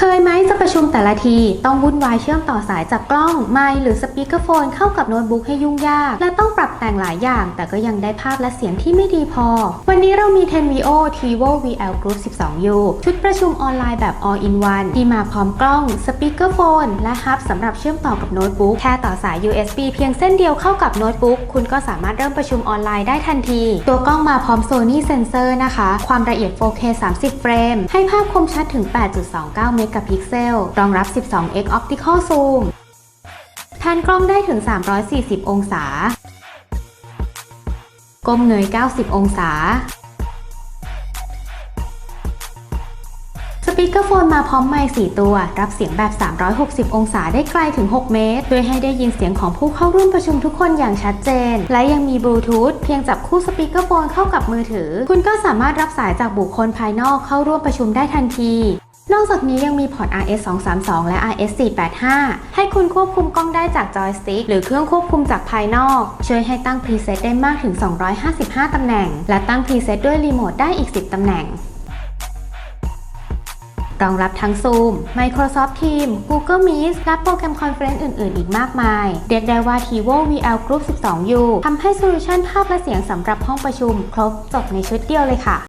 เคยไหมจะประชุมแต่ละที ต้องวุ่นวายเชื่อมต่อสายจากกล้อง ไมค์หรือสปีกเกอร์โฟนเข้ากับโน้ตบุ๊กให้ยุ่งยาก และต้องปรับแต่งหลายอย่าง แต่ก็ยังได้ภาพและเสียงที่ไม่ดีพอ วันนี้เรามี 10VO TiVo VL Group 12U ชุดประชุมออนไลน์แบบ all in one ที่มาพร้อมกล้องสปีกเกอร์โฟนและฮับสำหรับเชื่อมต่อกับโน้ตบุ๊กแค่ต่อสาย USB เพียงเส้นเดียวเข้ากับโน้ตบุ๊กคุณก็สามารถเริ่มประชุมออนไลน์ได้ทันที ตัวกล้องมาพร้อม Sony Sensor นะคะ ความละเอียด 4K 30 เฟรม ให้ภาพคมชัดถึง 8.29 เมกะพิกเซลรองรับ 12x Optical Zoom แผนกล้องได้ถึง 340 องศา ก้มเงย 90 องศา สปีกเกอร์โฟนมาพร้อมไมค์4ตัว รับเสียงแบบ 360 องศาได้ไกลถึง 6 เมตร โดยให้ได้ยินเสียงของผู้เข้าร่วมประชุมทุกคนอย่างชัดเจน และยังมีบลูทูธเพียงจับคู่สปีกเกอร์โฟนเข้ากับมือถือ คุณก็สามารถรับสายจากบุคคลภายนอกเข้าร่วมประชุมได้ทันที นอกจากนี้ยังมีพอร์ต RS 232และ RS 485ให้คุณควบคุมกล้องได้จากจอยสติ๊กหรือเครื่องควบคุมจากภายนอก ช่วยให้ตั้งพรีเซตได้มากถึง 255 ตำแหน่ง และตั้งพรีเซตด้วยรีโมทได้อีก 10 ตำแหน่งรองรับทั้ง Zoom Microsoft Teams Google Meet และโปรแกรมคอนเฟรนซ์อื่น ๆ อีกมากมาย เรียกได้ว่า TiVo VL Group 12U ทำให้โซลูชันภาพและเสียงสำหรับห้องประชุม ครบจบในชุดเดียวเลยค่ะ